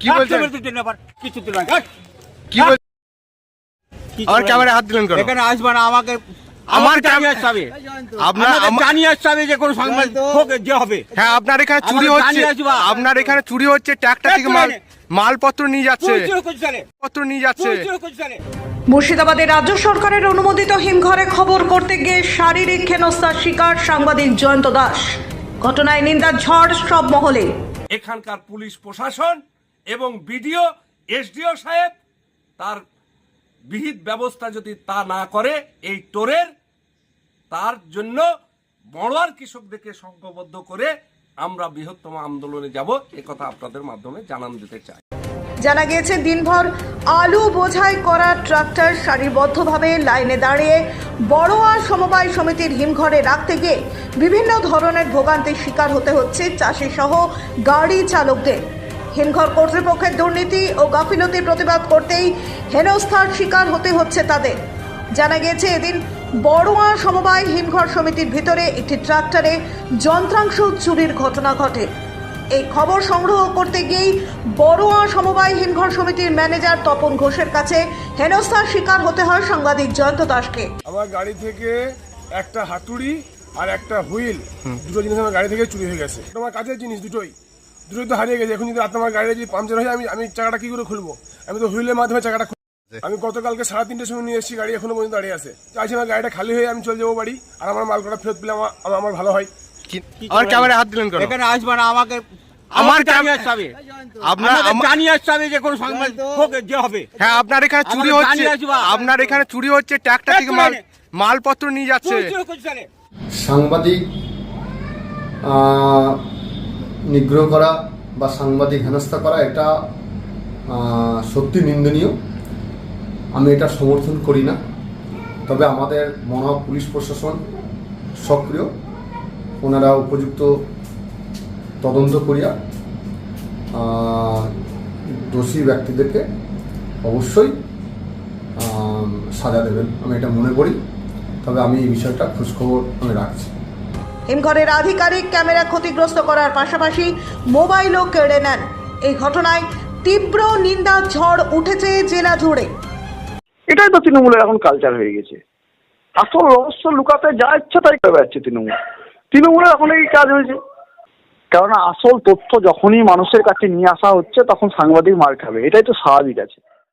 কি বলছেন? কিছু দিল কি বল আমার ক্যামেরায় হাত দিলেন কেন? এখানে আসবে না আমাকে আমার আমার ক্যাম- জানিয়ে আসতে হবে। আপনার জানিয়ে আসতে যে কোনো সংবাদ হোক যে হবে। হ্যাঁ আপনার এখানে চুরি হচ্ছে। আপনার এখানে চুরি হচ্ছে থেকে মাল মালপত্র নিয়ে যাচ্ছে? পত্র নিয়ে যাচ্ছে? মুর্শিদাবাদে রাজ্য সরকারের অনুমোদিত হিমঘরে খবর করতে গিয়ে শারীরিক হেনস্থার শিকার সাংবাদিক জয়ন্ত দাস। ঘটনায় নিন্দার ঝড় সব মহলে। এখানকার পুলিশ প্রশাসন এবং বিডিও, এসডিও সাহেব, তার বিহিত ব্যবস্থা যদি তা না করে, এই টোরের, তার জন্য বড়োয়ার কৃষকদেরকে সংঘবদ্ধ করে আমরা বৃহত্তম আন্দোলনে যাব কথা আপনাদের মাধ্যমে জানান দিতে চাই। জানা গিয়েছে, দিনভর আলু বোঝাই করা ট্রাক্টর সারিবদ্ধভাবে লাইনে দাঁড়িয়ে বড়োয়া সমবায় সমিতির হিমঘরে রাখতে গিয়ে বিভিন্ন ধরনের ভোগান্তির শিকার হতে হচ্ছে চাষি সহ গাড়ি চালকদের। হিমঘর কর্তৃপক্ষের দুর্নীতি ও গাফিলতির প্রতিবাদ করতেই হেনস্থার শিকার হতে হচ্ছে তাদের। জানা গিয়েছে, এদিন বড়োয়া সমবায় হিমঘর সমিতির ভিতরে একটি ট্রাক্টরে যন্ত্রাংশ চুরির ঘটনা ঘটে। এই খবর সংগ্রহ করতে গিয়েই বড়োয়া সমবায় হিমঘর সমিতির ম্যানেজার তপন ঘোষের কাছে হেনস্থার শিকার হতে হয় সাংবাদিক জয়ন্ত দাসকে। আমার গাড়ি থেকে একটা হাতুড়ি আর একটা হুইল দুটো জিনিস আমার গাড়ি থেকে চুরি হয়ে গেছে। আমার কাছের জিনিস দুটোই। দুটোই তো হারিয়ে গেছে। এখন যদি রাত আমার গাড়িটা যদি পাংচার হয়ে আমি আমি চাকাটা কি করে খুলবো? আমি তো হুইলের মাধ্যমে চাকাটা খুলবো আমি গতকালকে সাড়ে তিনটের সময় নিয়ে এসেছি গাড়ি এখনও পর্যন্ত দাঁড়িয়ে আছে। চাইছি আমার গাড়িটা খালি হয়ে আমি চলে যাব বাড়ি আর আমার মাল কটা ফেরত পেলে আমার আমার- ভালো হয়। কি- আমার ক্যামেরায় হাত দিলেন এখানে আসবে না আমাকে আমার জানিয়ে আসতে হবে। আপনার জানিয়ে আসতে হবে যে কোনো সংবাদ হোক যে হবে। হ্যাঁ আপনার এখানে চুরি হচ্ছে। আপনার এখানে চুরি হচ্ছে ট্রাক্টর থেকে মাল মালপত্র নিয়ে যাচ্ছে? সাংবাদিক নিগ্রহ করা বা সাংবাদিক হেনস্থা করা এটা সত্যি নিন্দনীয়। আমি এটা সমর্থন করি না। তবে আমাদের মহা পুলিশ প্রশাসন সক্রিয়। ওনারা উপযুক্ত তদন্ত করিয়া দোষী ব্যক্তিদেরকে অবশ্যই সাজা দেবেন। আমি এটা মনে করি। তবে আমি এই বিষয়টা খোঁজখবর আমি রাখছি। হিমঘরের আধিকারিক ক্যামেরা ক্ষতিগ্রস্ত করার পাশাপাশি মোবাইলও কেড়ে নেন। এই ঘটনায় তীব্র নিন্দা ঝড় উঠেছে জেলা জুড়ে। এটাই তো তৃণমূলের এখন কালচার হয়ে গেছে। আসল রহস্য লুকাতে যা ইচ্ছা তাই করে বেড়াচ্ছে তৃণমূল। তৃণমূলের এখন এই কাজ হয়েছে। কেননা আসল তথ্য যখনই মানুষের কাছে নিয়ে আসা হচ্ছে, তখন সাংবাদিক মার খাবে। এটাই তো স্বাভাবিক আছে।